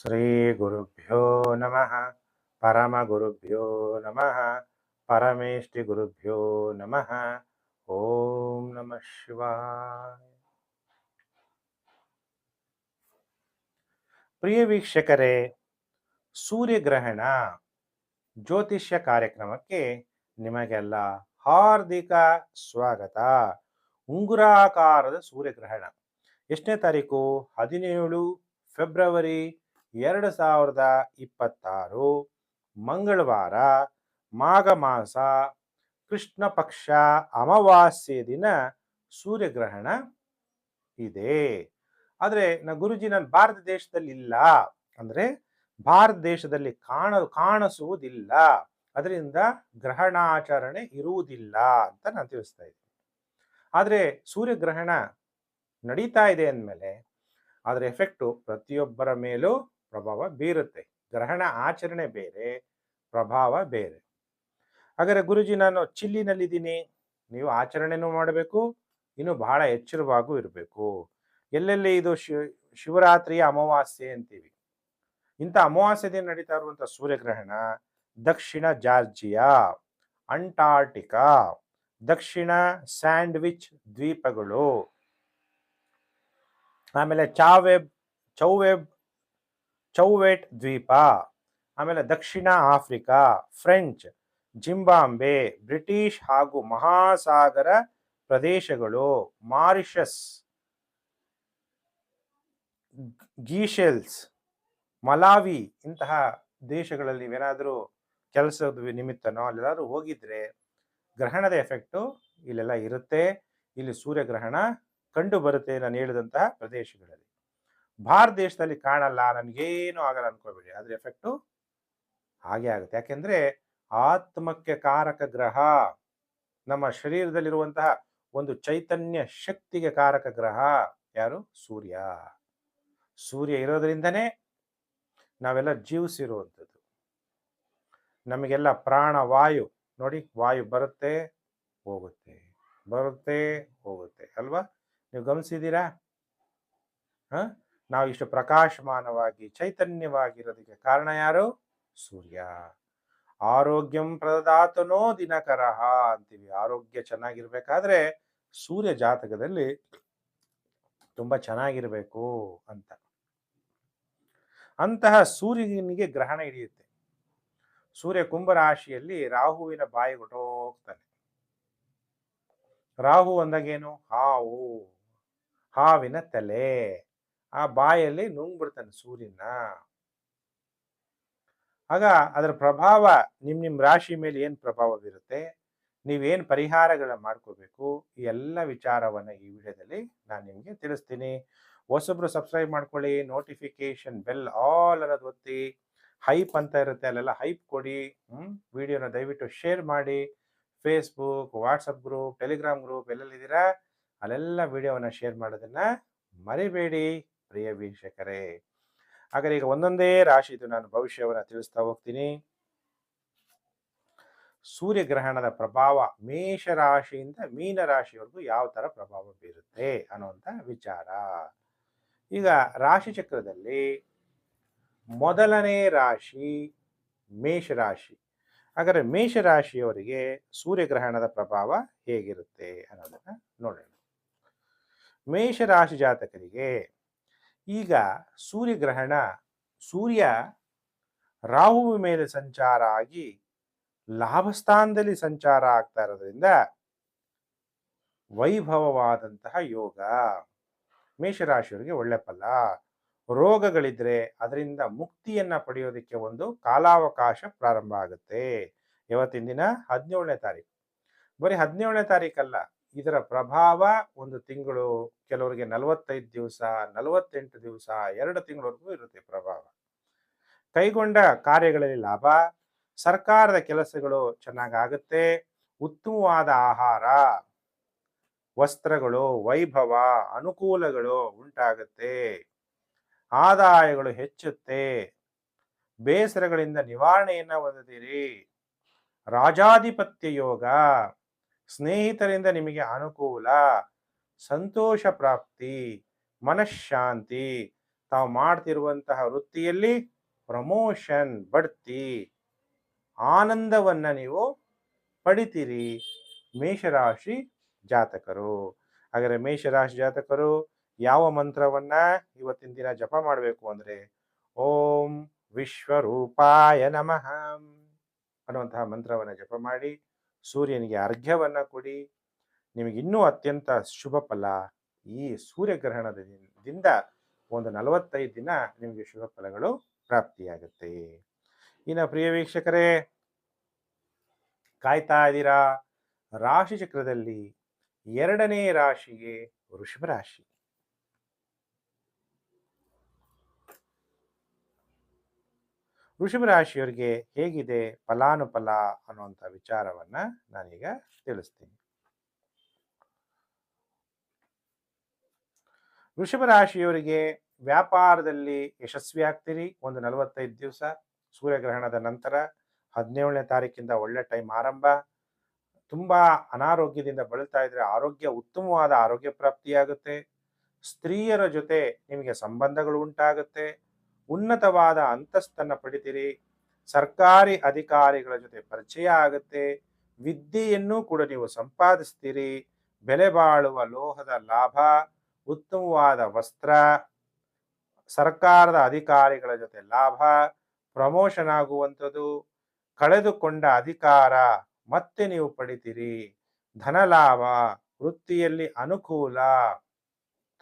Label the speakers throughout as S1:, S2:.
S1: ಶ್ರೀಗುರುಭ್ಯೋ ನಮಃ ಪರಮಗುರುಭ್ಯೋ ನಮಃ ಪರಮೇಷ್ಠಿಗುರುಭ್ಯೋ ನಮಃ ಓಂ ನಮಃ ಶಿವಾಯ ಪ್ರಿಯ ವೀಕ್ಷಕರೇ ಸೂರ್ಯಗ್ರಹಣ ಜ್ಯೋತಿಷ್ಯ ಕಾರ್ಯಕ್ರಮಕ್ಕೆ ನಿಮಗೆಲ್ಲ ಹಾರ್ದಿಕ ಸ್ವಾಗತ. ಉಂಗುರಾಕಾರದ ಸೂರ್ಯಗ್ರಹಣ. ಎಷ್ಟನೇ ತಾರೀಕು? ಹದಿನೇಳು ಫೆಬ್ರವರಿ ಎರಡು ಸಾವಿರದ ಇಪ್ಪತ್ತಾರು, ಮಂಗಳವಾರ, ಮಾಘ ಮಾಸ, ಕೃಷ್ಣ ಪಕ್ಷ, ಅಮಾವಾಸ್ಯೆ ದಿನ ಸೂರ್ಯಗ್ರಹಣ ಇದೆ. ಆದರೆ ನಾ ಗುರುಜಿ ನನ್ನ ಭಾರತ ದೇಶದಲ್ಲಿ ಇಲ್ಲ ಅಂದ್ರೆ ಭಾರತ ದೇಶದಲ್ಲಿ ಕಾಣ, ಕಾಣಿಸುವುದಿಲ್ಲ. ಅದರಿಂದ ಗ್ರಹಣಾಚರಣೆ ಇರುವುದಿಲ್ಲ ಅಂತ ನಾನು ತಿಳಿಸ್ತಾ ಇದ್ದೀನಿ. ಆದರೆ ಸೂರ್ಯಗ್ರಹಣ ನಡೀತಾ ಇದೆ ಅಂದಮೇಲೆ ಅದರ ಎಫೆಕ್ಟು ಪ್ರತಿಯೊಬ್ಬರ ಮೇಲೂ ಪ್ರಭಾವ ಬೀರುತ್ತೆ. ಗ್ರಹಣ ಆಚರಣೆ ಬೇರೆ, ಪ್ರಭಾವ ಬೇರೆ. ಹಾಗಾದ್ರೆ ಗುರುಜಿ, ನಾನು ಚಿಲ್ಲಿನಲ್ಲಿದ್ದೀನಿ. ನೀವು ಆಚರಣೆನೂ ಮಾಡಬೇಕು, ಇನ್ನು ಬಹಳ ಎಚ್ಚರವಾಗೂ ಇರಬೇಕು. ಎಲ್ಲೆಲ್ಲಿ ಇದು ಶಿವ ಶಿವರಾತ್ರಿಯ ಅಮಾವಾಸ್ಯೆ ಅಂತೀವಿ. ಇಂಥ ಅಮಾವಾಸ್ಯೆ ದಿನ ನಡೀತಾ ಇರುವಂಥ ಸೂರ್ಯಗ್ರಹಣ, ದಕ್ಷಿಣ ಜಾರ್ಜಿಯಾ, ಅಂಟಾರ್ಟಿಕಾ, ದಕ್ಷಿಣ ಸ್ಯಾಂಡ್ವಿಚ್ ದ್ವೀಪಗಳು. ಆಮೇಲೆ ಚಾವೆಬ್, ಚೌವೆಬ್ ಚೌವೆಟ್ ದ್ವೀಪ. ಆಮೇಲೆ ದಕ್ಷಿಣ ಆಫ್ರಿಕಾ, ಫ್ರೆಂಚ್, ಜಿಂಬಾಂಬೆ, ಬ್ರಿಟಿಷ್ ಹಾಗೂ ಮಹಾಸಾಗರ ಪ್ರದೇಶಗಳು, ಮಾರಿಷಸ್, ಗೀಶೆಲ್ಸ್, ಮಲಾವಿ ಇಂತಹ ದೇಶಗಳಲ್ಲಿ ನೀವೇನಾದರೂ ಕೆಲಸದ ನಿಮಿತ್ತನೋ ಅಲ್ಲೆಲ್ಲಾದ್ರೂ ಹೋಗಿದ್ರೆ ಗ್ರಹಣದ ಎಫೆಕ್ಟು ಇಲ್ಲೆಲ್ಲ ಇರುತ್ತೆ. ಇಲ್ಲಿ ಸೂರ್ಯಗ್ರಹಣ ಕಂಡು ಬರುತ್ತೆ ನಾನು ಹೇಳಿದಂತಹ ಪ್ರದೇಶಗಳಲ್ಲಿ. ಭಾರತ ದೇಶದಲ್ಲಿ ಕಾಣಲ್ಲ, ನನಗೇನು ಆಗಲ್ಲ ಅನ್ಕೋಬೇಡಿ ಅದ್ರ ಎಫೆಕ್ಟು ಹಾಗೆ ಆಗುತ್ತೆ. ಯಾಕೆಂದ್ರೆ ಆತ್ಮಕ್ಕೆ ಕಾರಕ ಗ್ರಹ, ನಮ್ಮ ಶರೀರದಲ್ಲಿರುವಂತಹ ಒಂದು ಚೈತನ್ಯ ಶಕ್ತಿಗೆ ಕಾರಕ ಗ್ರಹ ಯಾರು? ಸೂರ್ಯ. ಸೂರ್ಯ ಇರೋದ್ರಿಂದನೇ ನಾವೆಲ್ಲ ಜೀವಿಸಿರುವಂಥದ್ದು. ನಮಗೆಲ್ಲ ಪ್ರಾಣ, ವಾಯು, ನೋಡಿ ವಾಯು ಬರುತ್ತೆ, ಹೋಗುತ್ತೆ. ಬರುತ್ತೆ, ಹೋಗುತ್ತೆ. ಅಲ್ವಾ? ನೀವು ಗಮನಿಸಿದ್ದೀರಾ? ಹ? ನಾವು ಇಷ್ಟು ಪ್ರಕಾಶಮಾನವಾಗಿ, ಚೈತನ್ಯವಾಗಿರೋದಕ್ಕೆ ಕಾರಣ ಯಾರು? ಸೂರ್ಯ. ಆರೋಗ್ಯಂ ಪ್ರದಾತನೋ ದಿನಕರಹ ಅಂತೀವಿ. ಆರೋಗ್ಯ ಚೆನ್ನಾಗಿರ್ಬೇಕಾದ್ರೆ ಸೂರ್ಯ ಜಾತಕದಲ್ಲಿ ತುಂಬಾ ಚೆನ್ನಾಗಿರ್ಬೇಕು ಅಂತ. ಅಂತಹ ಸೂರ್ಯನಿಗೆ ಗ್ರಹಣ ಹಿಡಿಯುತ್ತೆ. ಸೂರ್ಯ ಕುಂಭರಾಶಿಯಲ್ಲಿ ರಾಹುವಿನ ಬಾಯಿ ಹೊಟ್ಟೋಗ್ತಾನೆ ರಾಹು ಅಂದಾಗೇನು? ಹಾವು. ಹಾವಿನ ತಲೆ. ಆ ಬಾಯಲ್ಲಿ ನುಂಗ್ಬಿಡ್ತಾನೆ ಸೂರ್ಯನ ಆಗ ಅದರ ಪ್ರಭಾವ ನಿಮ್ಮ ನಿಮ್ಮ ರಾಶಿ ಮೇಲೆ ಏನು ಪ್ರಭಾವ ಬೀರುತ್ತೆ ನೀವೇನು ಪರಿಹಾರಗಳನ್ನ ಮಾಡ್ಕೋಬೇಕು? ಈ ಎಲ್ಲ ವಿಚಾರವನ್ನ ಈ ವಿಡಿಯೋದಲ್ಲಿ ನಾನು ನಿಮಗೆ ತಿಳಿಸ್ತೀನಿ. ಹೊಸೊಬ್ರು ಸಬ್ಸ್ಕ್ರೈಬ್ ಮಾಡ್ಕೊಳ್ಳಿ ನೋಟಿಫಿಕೇಶನ್ ಬೆಲ್ ಆಲ್ ಅನ್ನೋದು ಒತ್ತಿ. ಹೈಪ್ ಅಂತ ಇರುತ್ತೆ, ಅಲ್ಲೆಲ್ಲ ಹೈಪ್ ಕೊಡಿ. ಹ್ಞೂ ವಿಡಿಯೋನ ದಯವಿಟ್ಟು ಶೇರ್ ಮಾಡಿ. Facebook WhatsApp group Telegram group ಎಲ್ಲೆಲ್ಲಿದ್ದೀರಾ? ಅಲ್ಲೆಲ್ಲ ವಿಡಿಯೋವನ್ನ ಶೇರ್ ಮಾಡೋದನ್ನ ಮರಿಬೇಡಿ. ಪ್ರಿಯ ವೀಕ್ಷಕರೇ, ಹಾಗಾದ್ರೆ ಈಗ ಒಂದೊಂದೇ ರಾಶಿದು ನಾನು ಭವಿಷ್ಯವನ್ನು ತಿಳಿಸ್ತಾ ಹೋಗ್ತೀನಿ. ಸೂರ್ಯಗ್ರಹಣದ ಪ್ರಭಾವ ಮೇಷ ರಾಶಿಯಿಂದ ಮೀನ ರಾಶಿವರೆಗೂ ಯಾವ ತರ ಪ್ರಭಾವ ಬೀರುತ್ತೆ ಅನ್ನುವಂಥ ವಿಚಾರ. ಈಗ ರಾಶಿ ಚಕ್ರದಲ್ಲಿ ಮೊದಲನೇ ರಾಶಿ ಮೇಷರಾಶಿ. ಹಾಗಾದ್ರೆ ಮೇಷರಾಶಿಯವರಿಗೆ ಸೂರ್ಯಗ್ರಹಣದ ಪ್ರಭಾವ ಹೇಗಿರುತ್ತೆ ಅನ್ನೋದನ್ನು ನೋಡೋಣ. ಮೇಷರಾಶಿ ಜಾತಕರಿಗೆ ಈಗ ಸೂರ್ಯಗ್ರಹಣ ಸೂರ್ಯ ರಾಹುವ ಮೇಲೆ ಸಂಚಾರ ಆಗಿ ಲಾಭಸ್ಥಾನದಲ್ಲಿ ಸಂಚಾರ ಆಗ್ತಾ ಇರೋದ್ರಿಂದ ವೈಭವವಾದಂತಹ ಯೋಗ ಮೇಷರಾಶಿಯವರಿಗೆ ಒಳ್ಳೆ ಫಲ. ರೋಗಗಳಿದ್ರೆ ಅದರಿಂದ ಮುಕ್ತಿಯನ್ನ ಪಡೆಯೋದಕ್ಕೆ ಒಂದು ಕಾಲಾವಕಾಶ ಪ್ರಾರಂಭ ಆಗುತ್ತೆ. ಇವತ್ತಿನ ದಿನ ಹದಿನೇಳನೇ ತಾರೀಕು. ಬರೀ ಹದಿನೇಳನೇ ತಾರೀಕಲ್ಲ ಇದರ ಪ್ರಭಾವ ಒಂದು ತಿಂಗಳು ಕೆಲವರಿಗೆ ನಲವತ್ತೈದು ದಿವಸ, ನಲವತ್ತೆಂಟು ದಿವಸ, ಎರಡು ತಿಂಗಳವರೆಗೂ ಇರುತ್ತೆ ಪ್ರಭಾವ. ಕೈಗೊಂಡ ಕಾರ್ಯಗಳಲ್ಲಿ ಲಾಭ, ಸರ್ಕಾರದ ಕೆಲಸಗಳು ಚೆನ್ನಾಗಾಗುತ್ತೆ ಉತ್ತಮವಾದ ಆಹಾರ, ವಸ್ತ್ರಗಳು, ವೈಭವ, ಅನುಕೂಲಗಳು ಉಂಟಾಗುತ್ತೆ, ಆದಾಯಗಳು ಹೆಚ್ಚುತ್ತೆ, ಬೇಸರಗಳಿಂದ ನಿವಾರಣೆಯನ್ನ ಹೊಂದಿದಿರಿ ರಾಜಾಧಿಪತ್ಯ ಯೋಗ ಸ್ನೇಹಿತರಿಂದ ನಿಮಗೆ ಅನುಕೂಲ, ಸಂತೋಷ ಪ್ರಾಪ್ತಿ ಮನಃಶಾಂತಿ ತಾವು ಮಾಡ್ತಿರುವಂತಹ ವೃತ್ತಿಯಲ್ಲಿ ಪ್ರಮೋಷನ್, ಬಡ್ತಿ, ಆನಂದವನ್ನು ನೀವು ಪಡಿತೀರಿ. ಮೇಷರಾಶಿ ಜಾತಕರು. ಹಾಗಾದ್ರೆ ಮೇಷರಾಶಿ ಜಾತಕರು ಯಾವ ಮಂತ್ರವನ್ನ ಇವತ್ತಿನ ದಿನ ಜಪ ಮಾಡಬೇಕು ಅಂದ್ರೆ, ಓಂ ವಿಶ್ವರೂಪಾಯ ನಮಃ ಅನ್ನುವಂತಹ ಮಂತ್ರವನ್ನ ಜಪ ಮಾಡಿ ಸೂರ್ಯನಿಗೆ ಅರ್ಘ್ಯವನ್ನ ಕೊಡಿ. ನಿಮಗೆ ಇನ್ನೂ ಅತ್ಯಂತ ಶುಭ ಫಲ. ಈ ಸೂರ್ಯಗ್ರಹಣದ ದಿನ- ದಿಂದ ಒಂದು ನಲವತ್ತೈದು ದಿನ ನಿಮಗೆ ಶುಭ ಫಲಗಳು ಪ್ರಾಪ್ತಿಯಾಗುತ್ತೆ. ಇನ್ನು ಪ್ರಿಯ ವೀಕ್ಷಕರೇ, ಕಾಯ್ತಾ ಇದ್ದೀರಾ? ರಾಶಿ ಚಕ್ರದಲ್ಲಿ ಎರಡನೇ ರಾಶಿಗೆ ವೃಷಭ ರಾಶಿ. ವೃಷಭ ರಾಶಿಯವರಿಗೆ ಹೇಗಿದೆ ಫಲಾನುಫಲ ಅನ್ನುವಂಥ ವಿಚಾರವನ್ನ ನಾನೀಗ ತಿಳಿಸ್ತೀನಿ. ವೃಷಭ ರಾಶಿಯವರಿಗೆ ವ್ಯಾಪಾರದಲ್ಲಿ ಯಶಸ್ವಿ ಆಗ್ತೀರಿ. ಒಂದು ನಲವತ್ತೈದು ದಿವಸ, ಸೂರ್ಯಗ್ರಹಣದ ನಂತರ ಹದಿನೇಳನೇ ತಾರೀಕಿಂದ ಒಳ್ಳೆ ಟೈಮ್ ಆರಂಭ. ತುಂಬಾ ಅನಾರೋಗ್ಯದಿಂದ ಬಳಲ್ತಾ ಇದ್ರೆ ಆರೋಗ್ಯ ಉತ್ತಮವಾದ ಆರೋಗ್ಯ ಪ್ರಾಪ್ತಿಯಾಗುತ್ತೆ. ಸ್ತ್ರೀಯರ ಜೊತೆ ನಿಮಗೆ ಸಂಬಂಧಗಳು ಉಂಟಾಗುತ್ತೆ. ಉನ್ನತವಾದ ಅಂತಸ್ತನ್ನ ಪಡಿತೀರಿ. ಸರ್ಕಾರಿ ಅಧಿಕಾರಿಗಳ ಜೊತೆ ಪರಿಚಯ ಆಗುತ್ತೆ. ವಿದ್ಯೆಯನ್ನು ಕೂಡ ನೀವು ಸಂಪಾದಿಸ್ತೀರಿ. ಬೆಲೆ ಬಾಳುವ ಲೋಹದ ಲಾಭ, ಉತ್ತಮವಾದ ವಸ್ತ್ರ, ಸರ್ಕಾರದ ಅಧಿಕಾರಿಗಳ ಜೊತೆ ಲಾಭ, ಪ್ರಮೋಷನ್ ಆಗುವಂಥದ್ದು, ಕಳೆದುಕೊಂಡ ಅಧಿಕಾರ ಮತ್ತೆ ನೀವು ಪಡಿತೀರಿ. ಧನಲಾಭ ವೃತ್ತಿಯಲ್ಲಿ ಅನುಕೂಲ,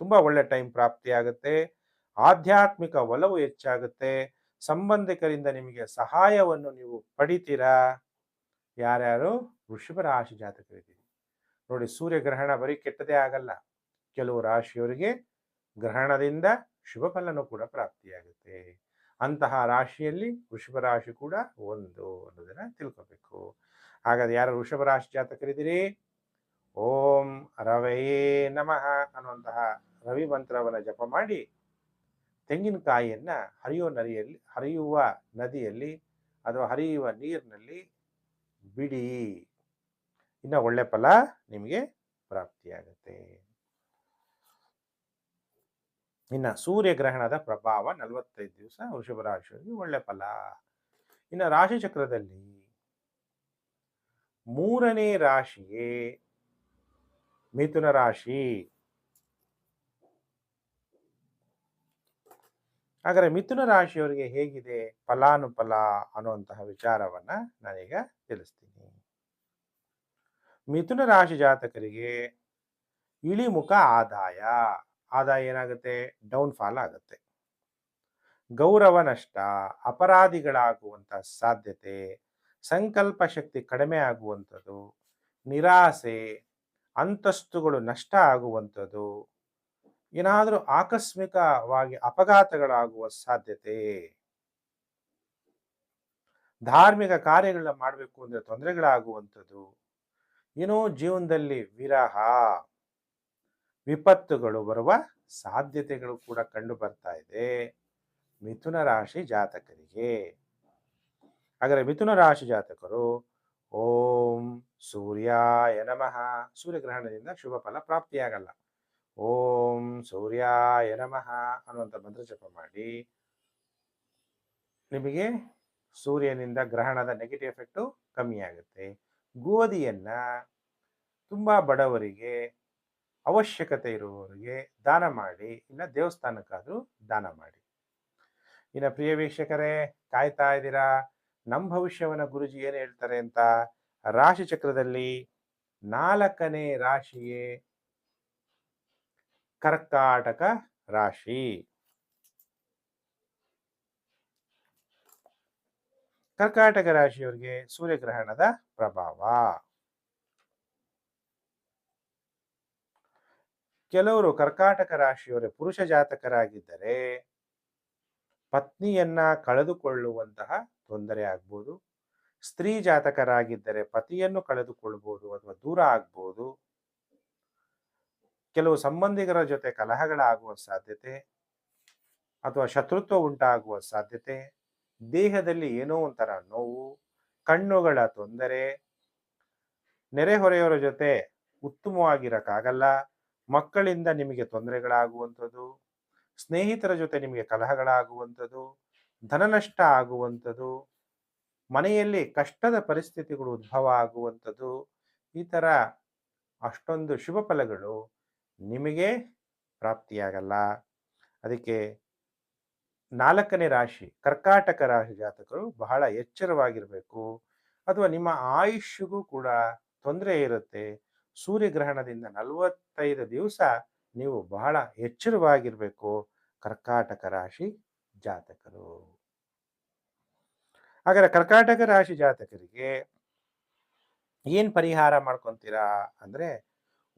S1: ತುಂಬಾ ಒಳ್ಳೆ ಟೈಮ್ ಪ್ರಾಪ್ತಿಯಾಗುತ್ತೆ. ಆಧ್ಯಾತ್ಮಿಕ ಒಲವು ಹೆಚ್ಚಾಗುತ್ತೆ. ಸಂಬಂಧಿಕರಿಂದ ನಿಮಗೆ ಸಹಾಯವನ್ನು ನೀವು ಪಡಿತೀರಾ? ಯಾರ್ಯಾರು? ವೃಷಭ ರಾಶಿ ಜಾತಕರಿದ್ದೀರಿ. ನೋಡಿ, ಸೂರ್ಯಗ್ರಹಣ ಬರೀ ಕೆಟ್ಟದೇ ಆಗಲ್ಲ. ಕೆಲವು ರಾಶಿಯವರಿಗೆ ಗ್ರಹಣದಿಂದ ಶುಭ ಫಲನೂ ಕೂಡ ಪ್ರಾಪ್ತಿಯಾಗುತ್ತೆ. ಅಂತಹ ರಾಶಿಯಲ್ಲಿ ವೃಷಭ ರಾಶಿ ಕೂಡ ಒಂದು ಅನ್ನೋದನ್ನ ತಿಳ್ಕೊಬೇಕು. ಹಾಗಾದ್ರೆ ಯಾರು ವೃಷಭ ರಾಶಿ ಜಾತಕರಿದ್ದೀರಿ? ಓಂ ರವಯೇ ನಮಃ ಅನ್ನುವಂತಹ ರವಿ ಮಂತ್ರವನ್ನ ಜಪ ಮಾಡಿ ತೆಂಗಿನಕಾಯಿಯನ್ನ ಹರಿಯುವ ನದಿಯಲ್ಲಿ ಹರಿಯುವ ನದಿಯಲ್ಲಿ ಅಥವಾ ಹರಿಯುವ ನೀರಿನಲ್ಲಿ ಬಿಡಿ. ಇನ್ನು ಒಳ್ಳೆ ಫಲ ನಿಮಗೆ ಪ್ರಾಪ್ತಿಯಾಗುತ್ತೆ. ಇನ್ನು ಸೂರ್ಯಗ್ರಹಣದ ಪ್ರಭಾವ ನಲವತ್ತೈದು ದಿವಸ ವೃಷಭ ರಾಶಿಯವರಿಗೆ ಒಳ್ಳೆ ಫಲ. ಇನ್ನು ರಾಶಿ ಚಕ್ರದಲ್ಲಿ ಮೂರನೇ ರಾಶಿಯೇ ಮಿಥುನ ರಾಶಿ. ಹಾಗಾದ್ರೆ ಮಿಥುನ ರಾಶಿಯವರಿಗೆ ಹೇಗಿದೆ ಫಲಾನುಫಲ ಅನ್ನುವಂತಹ ವಿಚಾರವನ್ನ ನಾನೀಗ ತಿಳಿಸ್ತೀನಿ. ಮಿಥುನ ರಾಶಿ ಜಾತಕರಿಗೆ ಇಳಿಮುಖ ಆದಾಯ. ಆದಾಯ ಏನಾಗುತ್ತೆ? ಡೌನ್ ಫಾಲ್ ಆಗುತ್ತೆ. ಗೌರವ ನಷ್ಟ ಅಪರಾಧಿಗಳಾಗುವಂತ ಸಾಧ್ಯತೆ, ಸಂಕಲ್ಪ ಶಕ್ತಿ ಕಡಿಮೆ ಆಗುವಂಥದ್ದು, ನಿರಾಸೆ, ಅಂತಸ್ತುಗಳು ನಷ್ಟ ಆಗುವಂಥದ್ದು ಏನಾದರೂ ಆಕಸ್ಮಿಕವಾಗಿ ಅಪಘಾತಗಳಾಗುವ ಸಾಧ್ಯತೆ. ಧಾರ್ಮಿಕ ಕಾರ್ಯಗಳನ್ನ ಮಾಡಬೇಕು ಅಂದ್ರೆ ತೊಂದರೆಗಳಾಗುವಂಥದ್ದು. ಏನೋ ಜೀವನದಲ್ಲಿ ವಿರಹ, ವಿಪತ್ತುಗಳು ಬರುವ ಸಾಧ್ಯತೆಗಳು ಕೂಡ ಕಂಡು ಬರ್ತಾ ಇದೆ. ಮಿಥುನ ರಾಶಿ ಜಾತಕರಿಗೆ. ಹಾಗಾದ್ರೆ ಮಿಥುನ ರಾಶಿ ಜಾತಕರು, ಓಂ ಸೂರ್ಯಾಯ ನಮಃ. ಸೂರ್ಯಗ್ರಹಣದಿಂದ ಶುಭ ಫಲ ಪ್ರಾಪ್ತಿಯಾಗಲ್ಲ. ಓಂ ಸೂರ್ಯಾಯ ನಮಃ ಅನ್ನುವಂಥ ಮಂತ್ರ ಜಪ ಮಾಡಿ. ನಿಮಗೆ ಸೂರ್ಯನಿಂದ ಗ್ರಹಣದ ನೆಗೆಟಿವ್ ಎಫೆಕ್ಟು ಕಮ್ಮಿ ಆಗುತ್ತೆ. ಗೋಧಿಯನ್ನ ತುಂಬಾ ಬಡವರಿಗೆ ಅವಶ್ಯಕತೆ ಇರುವವರಿಗೆ ದಾನ ಮಾಡಿ ಇಲ್ಲ ದೇವಸ್ಥಾನಕ್ಕಾದರೂ ದಾನ ಮಾಡಿ. ಇನ್ನು ಪ್ರಿಯ ವೀಕ್ಷಕರೇ, ಕಾಯ್ತಾ ಇದ್ದೀರಾ? ನಮ್ಮ ಭವಿಷ್ಯವನ್ನ ಗುರುಜಿ ಏನು ಹೇಳ್ತಾರೆ ಅಂತ? ರಾಶಿ ಚಕ್ರದಲ್ಲಿ ನಾಲ್ಕನೇ ರಾಶಿಯೇ ಕರ್ಕಾಟಕ ರಾಶಿ. ಕರ್ಕಾಟಕ ರಾಶಿಯವರಿಗೆ ಸೂರ್ಯಗ್ರಹಣದ ಪ್ರಭಾವ. ಕೆಲವರು ಕರ್ಕಾಟಕ ರಾಶಿಯವರೇ ಪುರುಷ ಜಾತಕರಾಗಿದ್ದರೆ ಪತ್ನಿಯನ್ನ ಕಳೆದುಕೊಳ್ಳುವಂತಹ ತೊಂದರೆ ಆಗ್ಬೋದು. ಸ್ತ್ರೀ ಜಾತಕರಾಗಿದ್ದರೆ ಪತಿಯನ್ನು ಕಳೆದುಕೊಳ್ಳಬಹುದು ಅಥವಾ ದೂರ ಆಗ್ಬೋದು. ಕೆಲವು ಸಂಬಂಧಿಕರ ಜೊತೆ ಕಲಹಗಳಾಗುವ ಸಾಧ್ಯತೆ ಅಥವಾ ಶತ್ರುತ್ವ ಉಂಟಾಗುವ ಸಾಧ್ಯತೆ, ದೇಹದಲ್ಲಿ ಏನೋ ಒಂಥರ ನೋವು, ಕಣ್ಣುಗಳ ತೊಂದರೆ ನೆರೆಹೊರೆಯವರ ಜೊತೆ ಉತ್ತಮವಾಗಿರಕ್ಕಾಗಲ್ಲ, ಮಕ್ಕಳಿಂದ ನಿಮಗೆ ತೊಂದರೆಗಳಾಗುವಂಥದ್ದು, ಸ್ನೇಹಿತರ ಜೊತೆ ನಿಮಗೆ ಕಲಹಗಳಾಗುವಂಥದ್ದು, ಧನನಷ್ಟ ಆಗುವಂಥದ್ದು, ಮನೆಯಲ್ಲಿ ಕಷ್ಟದ ಪರಿಸ್ಥಿತಿಗಳು ಉದ್ಭವ ಆಗುವಂಥದ್ದು, ಈ ಥರ ಅಷ್ಟೊಂದು ಶುಭ ಫಲಗಳು ನಿಮಗೆ ಪ್ರಾಪ್ತಿಯಾಗಲ್ಲ. ಅದಕ್ಕೆ ನಾಲ್ಕನೇ ರಾಶಿ, ಕರ್ಕಾಟಕ ರಾಶಿ ಜಾತಕರು ಬಹಳ ಎಚ್ಚರವಾಗಿರಬೇಕು. ಅಥವಾ ನಿಮ್ಮ ಆಯುಷ್ಯಗೂ ಕೂಡ ತೊಂದರೆ ಇರುತ್ತೆ. ಸೂರ್ಯಗ್ರಹಣದಿಂದ ನಲವತ್ತೈದು ದಿವಸ ನೀವು ಬಹಳ ಎಚ್ಚರವಾಗಿರಬೇಕು, ಕರ್ಕಾಟಕ ರಾಶಿ ಜಾತಕರು. ಹಾಗಾದ್ರೆ ಕರ್ಕಾಟಕ ರಾಶಿ ಜಾತಕರಿಗೆ ಏನು ಪರಿಹಾರ ಮಾಡ್ಕೊಂತೀರಾ ಅಂದ್ರೆ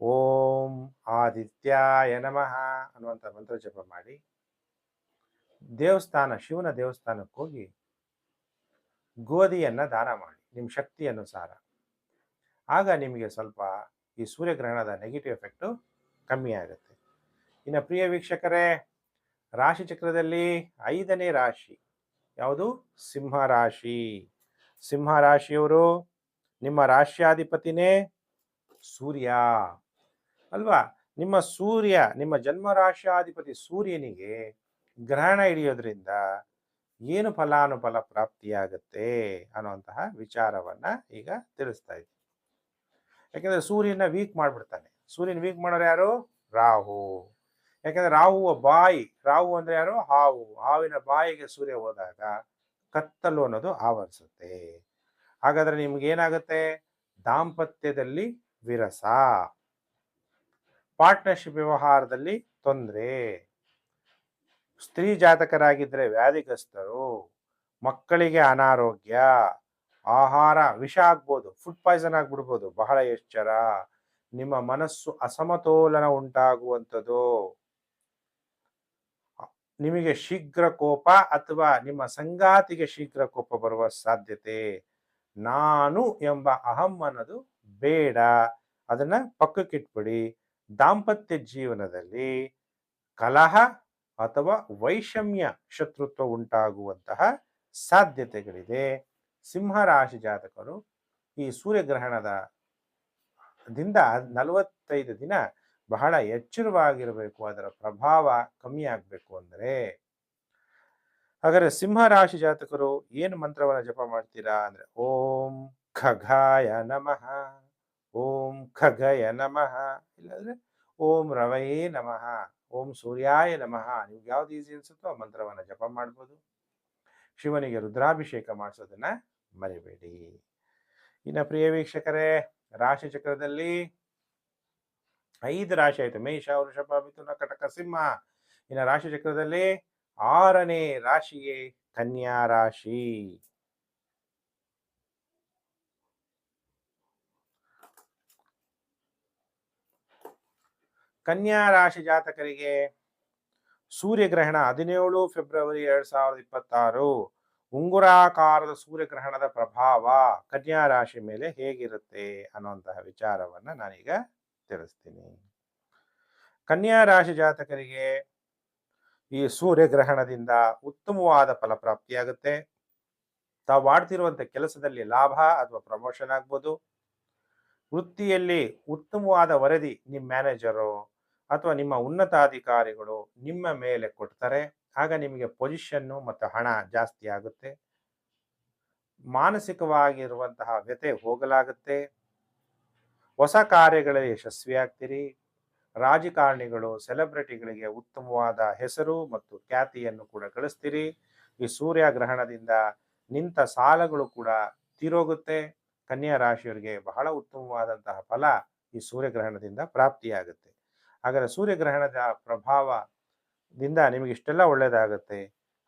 S1: ಓಂ ಆದಿತ್ಯಾಯ ನಮಃ ಅನ್ನುವಂಥ ಮಂತ್ರ ಜಪ ಮಾಡಿ ದೇವಸ್ಥಾನ, ಶಿವನ ದೇವಸ್ಥಾನಕ್ಕೆ ಹೋಗಿ ಗೋಧಿಯನ್ನು ದಾನ ಮಾಡಿ, ನಿಮ್ಮ ಶಕ್ತಿ ಅನುಸಾರ. ಆಗ ನಿಮಗೆ ಸ್ವಲ್ಪ ಈ ಸೂರ್ಯಗ್ರಹಣದ ನೆಗೆಟಿವ್ ಎಫೆಕ್ಟು ಕಮ್ಮಿ ಆಗುತ್ತೆ. ಇನ್ನು ಪ್ರಿಯ ವೀಕ್ಷಕರೇ, ರಾಶಿ ಚಕ್ರದಲ್ಲಿ ಐದನೇ ರಾಶಿ. ಯಾವುದು? ಸಿಂಹ ರಾಶಿ. ಸಿಂಹ ರಾಶಿಯವರು ನಿಮ್ಮ ರಾಶ್ಯಾಧಿಪತಿನೇ ಸೂರ್ಯ. ಅಲ್ವಾ? ನಿಮ್ಮ ಸೂರ್ಯ, ನಿಮ್ಮ ಜನ್ಮ ರಾಶ್ಯಾಧಿಪತಿ ಸೂರ್ಯನಿಗೆ ಗ್ರಹಣ ಹಿಡಿಯೋದ್ರಿಂದ ಏನು ಫಲಾನುಫಲ ಪ್ರಾಪ್ತಿಯಾಗತ್ತೆ ಅನ್ನುವಂತಹ ವಿಚಾರವನ್ನ ಈಗ ತಿಳಿಸ್ತಾ ಇದ್ದೀನಿ. ಯಾಕೆಂದ್ರೆ ಸೂರ್ಯನ ವೀಕ್ ಮಾಡ್ಬಿಡ್ತಾನೆ. ಸೂರ್ಯನ ವೀಕ್ ಮಾಡೋರು ಯಾರು? ರಾಹು. ಯಾಕೆಂದ್ರೆ ರಾಹುವ ಬಾಯಿ, ರಾಹು ಅಂದ್ರೆ ಯಾರು? ಹಾವು. ಹಾವಿನ ಬಾಯಿಗೆ ಸೂರ್ಯ ಹೋದಾಗ ಕತ್ತಲು ಅನ್ನೋದು ಆವರಿಸುತ್ತೆ. ಹಾಗಾದ್ರೆ ನಿಮ್ಗೆ ಏನಾಗುತ್ತೆ? ದಾಂಪತ್ಯದಲ್ಲಿ ವಿರಸ. ಪಾರ್ಟ್ನರ್ಶಿಪ್ ವ್ಯವಹಾರದಲ್ಲಿ ತೊಂದರೆ. ಸ್ತ್ರೀ ಜಾತಕರಾಗಿದ್ದರೆ ವ್ಯಾಧಿಗ್ರಸ್ತರು, ಮಕ್ಕಳಿಗೆ ಅನಾರೋಗ್ಯ, ಆಹಾರ, ವಿಷ ಆಗ್ಬೋದು, ಫುಡ್ ಪಾಯ್ಸನ್ ಆಗ್ಬಿಡ್ಬೋದು, ಬಹಳ ಎಚ್ಚರ. ನಿಮ್ಮ ಮನಸ್ಸು ಅಸಮತೋಲನ ಉಂಟಾಗುವಂಥದ್ದು. ನಿಮಗೆ ಶೀಘ್ರ ಕೋಪ ಅಥವಾ ನಿಮ್ಮ ಸಂಗಾತಿಗೆ ಶೀಘ್ರ ಕೋಪ ಬರುವ ಸಾಧ್ಯತೆ. ನಾನು ಎಂಬ ಅಹಂ ಅನ್ನೋದು ಬೇಡ. ಅದನ್ನ ಪಕ್ಕಕ್ಕಿಟ್ಬಿಡಿ. ದಾಂಪತ್ಯ ಜೀವನದಲ್ಲಿ ಕಲಹ ಅಥವಾ ವೈಷಮ್ಯ ಶತ್ರುತ್ವ ಉಂಟಾಗುವಂತಹ ಸಾಧ್ಯತೆಗಳಿದೆ. ಸಿಂಹ ರಾಶಿ ಜಾತಕರು ಈ ಸೂರ್ಯಗ್ರಹಣದ ದಿಂದ ನಲವತ್ತೈದು ದಿನ ಬಹಳ ಎಚ್ಚರವಾಗಿರಬೇಕು, ಅದರ ಪ್ರಭಾವ ಕಮ್ಮಿ ಆಗಬೇಕು ಅಂದರೆ. ಹಾಗಾದ್ರೆ ಸಿಂಹ ರಾಶಿ ಜಾತಕರು ಏನು ಮಂತ್ರವನ್ನು ಜಪ ಮಾಡ್ತೀರಾ ಅಂದ್ರೆ, ಓಂ ಖಗಾಯ ನಮಃ. ಓಂ ಖಗಯ ನಮಃ ಇಲ್ಲಾಂದ್ರೆ ಓಂ ರವಯೇ ನಮಃ ಓಂ ಸೂರ್ಯಾಯ ನಮಃ ನಿಮ್ಗೆ ಯಾವ್ದು ಈಸಿ ಅನ್ಸುತ್ತೋ ಆ ಮಂತ್ರವನ್ನ ಜಪ ಮಾಡ್ಬೋದು. ಶಿವನಿಗೆ ರುದ್ರಾಭಿಷೇಕ ಮಾಡಿಸೋದನ್ನ ಮರಿಬೇಡಿ. ಇನ್ನು ಪ್ರಿಯ ವೀಕ್ಷಕರೇ, ರಾಶಿ ಚಕ್ರದಲ್ಲಿ ಐದು ರಾಶಿ ಆಯಿತು. ಮೇಷ, ವೃಷಭ, ಮಿಥುನ, ಕಟಕ, ಸಿಂಹ. ಇನ್ನು ರಾಶಿ ಚಕ್ರದಲ್ಲಿ ಆರನೇ ರಾಶಿಯೇ ಕನ್ಯಾ ರಾಶಿ. ಕನ್ಯಾ ರಾಶಿ ಜಾತಕರಿಗೆ ಸೂರ್ಯಗ್ರಹಣ ಹದಿನೇಳು ಫೆಬ್ರವರಿ ಎರಡ್ ಸಾವಿರದ ಇಪ್ಪತ್ತಾರು. ಉಂಗುರಾಕಾರದ ಸೂರ್ಯಗ್ರಹಣದ ಪ್ರಭಾವ ಕನ್ಯಾ ರಾಶಿ ಮೇಲೆ ಹೇಗಿರುತ್ತೆ ಅನ್ನುವಂತಹ ವಿಚಾರವನ್ನ ನಾನೀಗ ತಿಳಿಸ್ತೀನಿ. ಕನ್ಯಾ ರಾಶಿ ಜಾತಕರಿಗೆ ಈ ಸೂರ್ಯಗ್ರಹಣದಿಂದ ಉತ್ತಮವಾದ ಫಲಪ್ರಾಪ್ತಿಯಾಗುತ್ತೆ ತಾವು ಮಾಡ್ತಿರುವಂತ ಕೆಲಸದಲ್ಲಿ ಲಾಭ ಅಥವಾ ಪ್ರಮೋಷನ್ ಆಗ್ಬೋದು. ವೃತ್ತಿಯಲ್ಲಿ ಉತ್ತಮವಾದ ವರದಿ ನಿಮ್ಮ ಮ್ಯಾನೇಜರು ಅಥವಾ ನಿಮ್ಮ ಉನ್ನತಾಧಿಕಾರಿಗಳು ನಿಮ್ಮ ಮೇಲೆ ಕೊಡ್ತಾರೆ, ಆಗ ನಿಮಗೆ ಪೊಸಿಷನ್ನು ಮತ್ತು ಹಣ ಜಾಸ್ತಿ ಆಗುತ್ತೆ. ಮಾನಸಿಕವಾಗಿರುವಂತಹ ವ್ಯತೆ ಹೋಗಲಾಗುತ್ತೆ. ಹೊಸ ಕಾರ್ಯಗಳಲ್ಲಿ ಯಶಸ್ವಿಯಾಗ್ತೀರಿ. ರಾಜಕಾರಣಿಗಳು, ಸೆಲೆಬ್ರಿಟಿಗಳಿಗೆ ಉತ್ತಮವಾದ ಹೆಸರು ಮತ್ತು ಖ್ಯಾತಿಯನ್ನು ಕೂಡ ಗಳಿಸ್ತೀರಿ. ಈ ಸೂರ್ಯ ಗ್ರಹಣದಿಂದ ನಿಂತ ಸಾಲಗಳು ಕೂಡ ತೀರೋಗುತ್ತೆ. ಕನ್ಯಾ ರಾಶಿಯವರಿಗೆ ಬಹಳ ಉತ್ತಮವಾದಂತಹ ಫಲ ಈ ಸೂರ್ಯಗ್ರಹಣದಿಂದ ಪ್ರಾಪ್ತಿಯಾಗುತ್ತೆ. ಹಾಗಾದ್ರೆ ಸೂರ್ಯಗ್ರಹಣದ ಪ್ರಭಾವದಿಂದ ನಿಮಗೆ ಇಷ್ಟೆಲ್ಲ ಒಳ್ಳೆಯದಾಗುತ್ತೆ.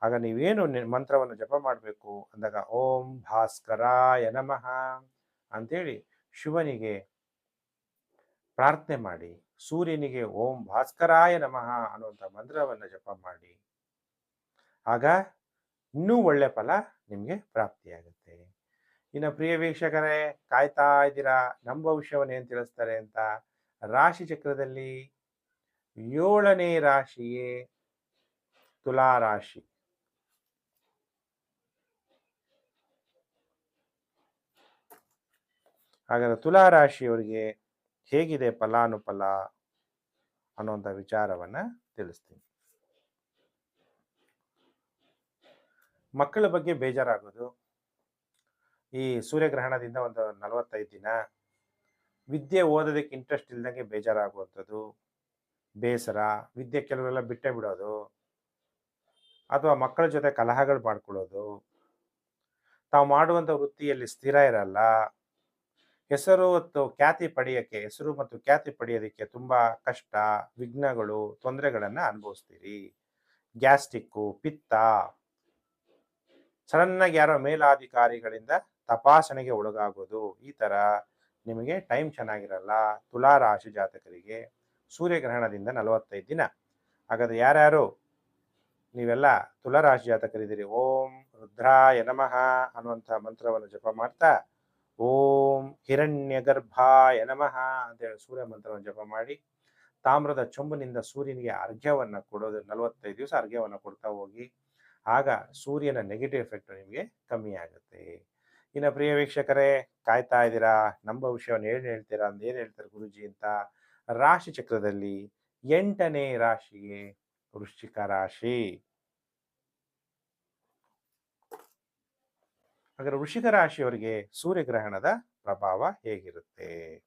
S1: ಆಗ ನೀವೇನು ಮಂತ್ರವನ್ನು ಜಪ ಮಾಡಬೇಕು? ಅಂದಾಗ ಓಂ ಭಾಸ್ಕರಾಯ ನಮಃ ಅಂಥೇಳಿ ಶಿವನಿಗೆ ಪ್ರಾರ್ಥನೆ ಮಾಡಿ, ಸೂರ್ಯನಿಗೆ ಓಂ ಭಾಸ್ಕರಾಯ ನಮಃ ಅನ್ನುವಂಥ ಮಂತ್ರವನ್ನು ಜಪ ಮಾಡಿ, ಆಗ ಇನ್ನೂ ಒಳ್ಳೆ ಫಲ ನಿಮಗೆ ಪ್ರಾಪ್ತಿಯಾಗುತ್ತೆ. ಇನ್ನು ಪ್ರಿಯ ವೀಕ್ಷಕರೇ, ಕಾಯ್ತಾ ಇದ್ದೀರಾ? ನಮ್ಮ ಭವಿಷ್ಯವನ್ನು ಏನು ತಿಳಿಸ್ತಾರೆ ಅಂತ? ರಾಶಿ ಚಕ್ರದಲ್ಲಿ ಏಳನೇ ರಾಶಿಯೇ ತುಲಾ ರಾಶಿ. ಹಾಗಾದ್ರೆ ತುಲಾ ರಾಶಿಯವರಿಗೆ ಹೇಗಿದೆ ಫಲಾನುಫಲ ಅನ್ನುವಂಥ ವಿಚಾರವನ್ನ ತಿಳಿಸ್ತೀನಿ. ಮಕ್ಕಳ ಬಗ್ಗೆ ಬೇಜಾರಾಗೋದು. ಈ ಸೂರ್ಯಗ್ರಹಣದಿಂದ ಒಂದು ನಲವತ್ತೈದು ದಿನ ವಿದ್ಯೆ ಓದೋದಕ್ಕೆ ಇಂಟ್ರೆಸ್ಟ್ ಇಲ್ದಂಗೆ ಬೇಜಾರಾಗುವಂಥದ್ದು. ಬೇಸರ, ವಿದ್ಯೆ ಕೆಲವರೆಲ್ಲ ಬಿಟ್ಟೇ ಬಿಡೋದು, ಅಥವಾ ಮಕ್ಕಳ ಜೊತೆ ಕಲಹಗಳು ಮಾಡ್ಕೊಳ್ಳೋದು, ತಾವು ಮಾಡುವಂಥ ವೃತ್ತಿಯಲ್ಲಿ ಸ್ಥಿರ ಇರಲ್ಲ, ಹೆಸರು ಮತ್ತು ಖ್ಯಾತಿ ಪಡೆಯೋಕ್ಕೆ, ಹೆಸರು ಮತ್ತು ಖ್ಯಾತಿ ಪಡೆಯೋದಕ್ಕೆ ತುಂಬ ಕಷ್ಟ, ವಿಘ್ನಗಳು, ತೊಂದರೆಗಳನ್ನು ಅನುಭವಿಸ್ತೀರಿ. ಗ್ಯಾಸ್ಟಿಕ್ಕು, ಪಿತ್ತ, ಸಡನ್ನಾಗಿ ಯಾರೋ ಮೇಲಾಧಿಕಾರಿಗಳಿಂದ ತಪಾಸಣೆಗೆ ಒಳಗಾಗೋದು, ಈ ಥರ ನಿಮಗೆ ಟೈಮ್ ಚೆನ್ನಾಗಿರಲ್ಲ, ತುಲಾರಾಶಿ ಜಾತಕರಿಗೆ. ಸೂರ್ಯಗ್ರಹಣದಿಂದ ನಲವತ್ತೈದು ದಿನ. ಹಾಗಾದ್ರೆ ಯಾರ್ಯಾರು? ನೀವೆಲ್ಲ ತುಲಾರಾಶಿ ಜಾತಕರಿದ್ದೀರಿ. ಓಂ ರುದ್ರಾಯ ನಮಃ ಅನ್ನುವಂಥ ಮಂತ್ರವನ್ನು ಜಪ ಮಾಡ್ತಾ, ಓಂ ಹಿರಣ್ಯ ಗರ್ಭಾಯ ನಮಃ ಅಂತೇಳಿ ಸೂರ್ಯ ಮಂತ್ರವನ್ನು ಜಪ ಮಾಡಿ, ತಾಮ್ರದ ಚೊಂಬಿನಿಂದ ಸೂರ್ಯನಿಗೆ ಅರ್ಘ್ಯವನ್ನು ಕೊಡೋದು, ನಲವತ್ತೈದು ದಿವಸ ಅರ್ಘ್ಯವನ್ನು ಕೊಡ್ತಾ ಹೋಗಿ, ಆಗ ಸೂರ್ಯನ ನೆಗೆಟಿವ್ ಎಫೆಕ್ಟ್ ನಿಮಗೆ ಕಮ್ಮಿ ಆಗುತ್ತೆ ಇನ್ನು ಪ್ರಿಯ ವೀಕ್ಷಕರೇ, ಕಾಯ್ತಾ ಇದ್ದೀರಾ? ನಮ್ಮ ವಿಷಯವನ್ನು ಏನು ಹೇಳ್ತೀರಾ? ಅಂತ ಏನು ಹೇಳ್ತಾರೆ ಗುರುಜಿ ಅಂತ? ರಾಶಿ ಚಕ್ರದಲ್ಲಿ ಎಂಟನೇ ರಾಶಿಗೆ ವೃಶ್ಚಿಕ ರಾಶಿ. ಹಾಗಾದ್ರೆ ವೃಶ್ಚಿಕ ರಾಶಿಯವರಿಗೆ ಸೂರ್ಯಗ್ರಹಣದ ಪ್ರಭಾವ ಹೇಗಿರುತ್ತೆ?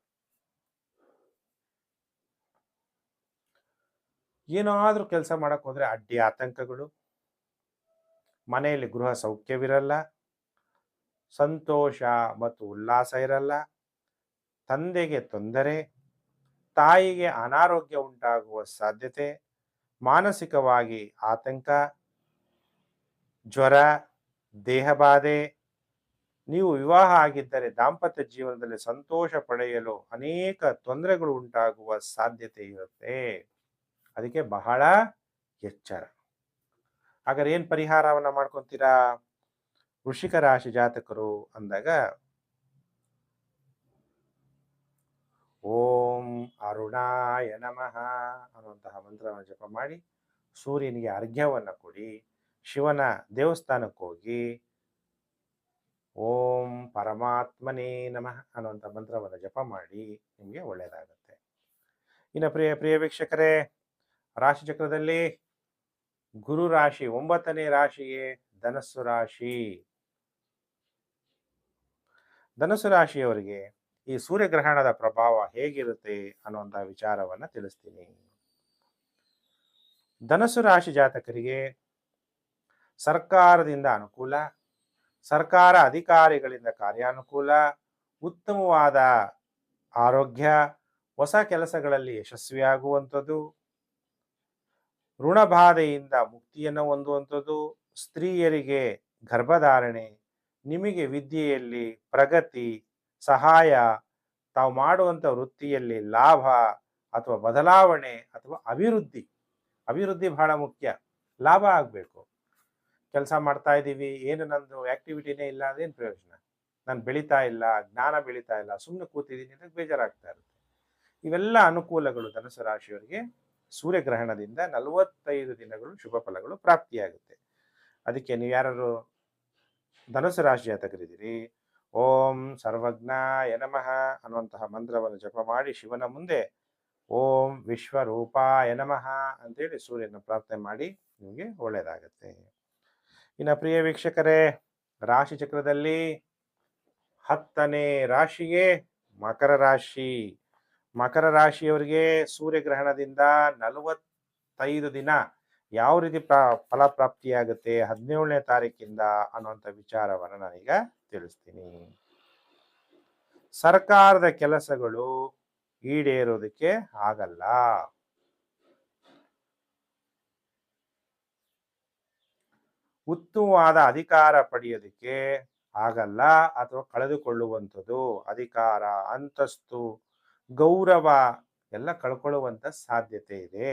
S1: ಏನಾದ್ರೂ ಕೆಲಸ ಮಾಡಕ್ ಹೋದ್ರೆ ಅಡ್ಡಿ ಆತಂಕಗಳು. ಮನೆಯಲ್ಲಿ ಗೃಹ ಸೌಖ್ಯವಿರಲ್ಲ. ಸಂತೋಷ ಮತ್ತು ಉಲ್ಲಾಸ ಇರಲ್ಲ. ತಂದೆಗೆ ತೊಂದರೆ ತಾಯಿಗೆ ಅನಾರೋಗ್ಯ ಉಂಟಾಗುವ ಸಾಧ್ಯತೆ, ಮಾನಸಿಕವಾಗಿ ಆತಂಕ, ಜ್ವರ ದೇಹಬಾಧೆ ನೀವು ವಿವಾಹ ಆಗಿದ್ದರೆ ದಾಂಪತ್ಯ ಜೀವನದಲ್ಲಿ ಸಂತೋಷ ಪಡೆಯಲು ಅನೇಕ ತೊಂದರೆಗಳು ಉಂಟಾಗುವ ಸಾಧ್ಯತೆ ಇರುತ್ತೆ. ಅದಕ್ಕೆ ಬಹಳ ಎಚ್ಚರ. ಹಾಗಾದ್ರೆ ಏನು ಪರಿಹಾರವನ್ನ ಮಾಡ್ಕೊಂತೀರಾ? ವೃಷಿಕ ರಾಶಿ ಜಾತಕರು ಅಂದಾಗ ಓಂ ಅರುಣಾಯ ನಮಃ ಅನ್ನುವಂತಹ ಮಂತ್ರವನ್ನು ಜಪ ಮಾಡಿ ಸೂರ್ಯನಿಗೆ ಅರ್ಘ್ಯವನ್ನು ಕೊಡಿ, ಶಿವನ ದೇವಸ್ಥಾನಕ್ಕೆ ಹೋಗಿ ಓಂ ಪರಮಾತ್ಮನೇ ನಮಃ ಅನ್ನುವಂಥ ಮಂತ್ರವನ್ನು ಜಪ ಮಾಡಿ ನಿಮಗೆ ಒಳ್ಳೆಯದಾಗುತ್ತೆ ಇನ್ನು ಪ್ರಿಯ ಪ್ರಿಯ ವೀಕ್ಷಕರೇ ರಾಶಿ ಚಕ್ರದಲ್ಲಿ ಗುರು ರಾಶಿ ಒಂಬತ್ತನೇ ರಾಶಿಯೇ ಧನಸ್ಸು ರಾಶಿ. ಧನಸ್ಸು ರಾಶಿಯವರಿಗೆ ಈ ಸೂರ್ಯಗ್ರಹಣದ ಪ್ರಭಾವ ಹೇಗಿರುತ್ತೆ ಅನ್ನುವಂಥ ವಿಚಾರವನ್ನು ತಿಳಿಸ್ತೀನಿ. ಧನಸ್ಸು ರಾಶಿ ಜಾತಕರಿಗೆ ಸರ್ಕಾರದಿಂದ ಅನುಕೂಲ, ಸರ್ಕಾರ ಅಧಿಕಾರಿಗಳಿಂದ ಕಾರ್ಯಾನುಕೂಲ, ಉತ್ತಮವಾದ ಆರೋಗ್ಯ, ಹೊಸ ಕೆಲಸಗಳಲ್ಲಿ ಯಶಸ್ವಿಯಾಗುವಂಥದ್ದು, ಋಣಬಾಧೆಯಿಂದ ಮುಕ್ತಿಯನ್ನು ಹೊಂದುವಂಥದ್ದು, ಸ್ತ್ರೀಯರಿಗೆ ಗರ್ಭಧಾರಣೆ, ನಿಮಗೆ ವಿದ್ಯೆಯಲ್ಲಿ ಪ್ರಗತಿ ಸಹಾಯ, ತಾವು ಮಾಡುವಂಥ ವೃತ್ತಿಯಲ್ಲಿ ಲಾಭ ಅಥವಾ ಬದಲಾವಣೆ ಅಥವಾ ಅಭಿವೃದ್ಧಿ. ಅಭಿವೃದ್ಧಿ ಬಹಳ ಮುಖ್ಯ. ಲಾಭ ಆಗಬೇಕು. ಕೆಲಸ ಮಾಡ್ತಾ ಇದ್ದೀವಿ, ಏನು ನಂದು ಆ್ಯಕ್ಟಿವಿಟಿನೇ ಇಲ್ಲ, ಅದೇನು ಪ್ರಯೋಜನ? ನಾನು ಬೆಳೀತಾ ಇಲ್ಲ, ಜ್ಞಾನ ಬೆಳೀತಾ ಇಲ್ಲ ಸುಮ್ಮನೆ ಕೂತಿದ್ದೀನಿ ಅಂತ ಬೇಜಾರಾಗ್ತಾ ಇರುತ್ತೆ. ಇವೆಲ್ಲ ಅನುಕೂಲಗಳು ಧನುಸು ರಾಶಿಯವರಿಗೆ ಸೂರ್ಯಗ್ರಹಣದಿಂದ ನಲವತ್ತೈದು ದಿನಗಳು ಶುಭ ಫಲಗಳು ಪ್ರಾಪ್ತಿಯಾಗುತ್ತೆ. ಅದಕ್ಕೆ ನೀವು ಯಾರು ಧನುಸು ರಾಶಿ ಜಾತಕರಿದ್ದೀರಿ ಓಂ ಸರ್ವಜ್ಞಾಯ ನಮಃ ಅನ್ನುವಂತಹ ಮಂತ್ರವನ್ನು ಜಪ ಮಾಡಿ ಶಿವನ ಮುಂದೆ ಓಂ ವಿಶ್ವರೂಪಾಯ ನಮಃ ಅಂತೇಳಿ ಸೂರ್ಯನ ಪ್ರಾರ್ಥನೆ ಮಾಡಿ ನಿಮಗೆ ಒಳ್ಳೆಯದಾಗತ್ತೆ. ಇನ್ನು ಪ್ರಿಯ ವೀಕ್ಷಕರೇ, ರಾಶಿ ಚಕ್ರದಲ್ಲಿ ಹತ್ತನೇ ರಾಶಿಗೆ ಮಕರ ರಾಶಿ. ಮಕರ ರಾಶಿಯವರಿಗೆ ಸೂರ್ಯಗ್ರಹಣದಿಂದ ನಲವತ್ತೈದು ದಿನ ಯಾವ ರೀತಿ ಪ್ರಾ ಫಲಪ್ರಾಪ್ತಿಯಾಗುತ್ತೆ ಹದಿನೇಳನೇ ತಾರೀಕಿಂದ ಅನ್ನುವಂಥ ವಿಚಾರವನ್ನು ನಾನೀಗ ತಿಳಿಸ್ತೀನಿ. ಸರ್ಕಾರದ ಕೆಲಸಗಳು ಈಡೇರೋದಕ್ಕೆ ಆಗಲ್ಲ. ಉತ್ತಮವಾದ ಅಧಿಕಾರ ಪಡೆಯೋದಕ್ಕೆ ಆಗಲ್ಲ ಅಥವಾ ಕಳೆದುಕೊಳ್ಳುವಂಥದ್ದು ಅಧಿಕಾರ, ಅಂತಸ್ತು, ಗೌರವ ಎಲ್ಲ ಕಳ್ಕೊಳ್ಳುವಂಥ ಸಾಧ್ಯತೆ ಇದೆ.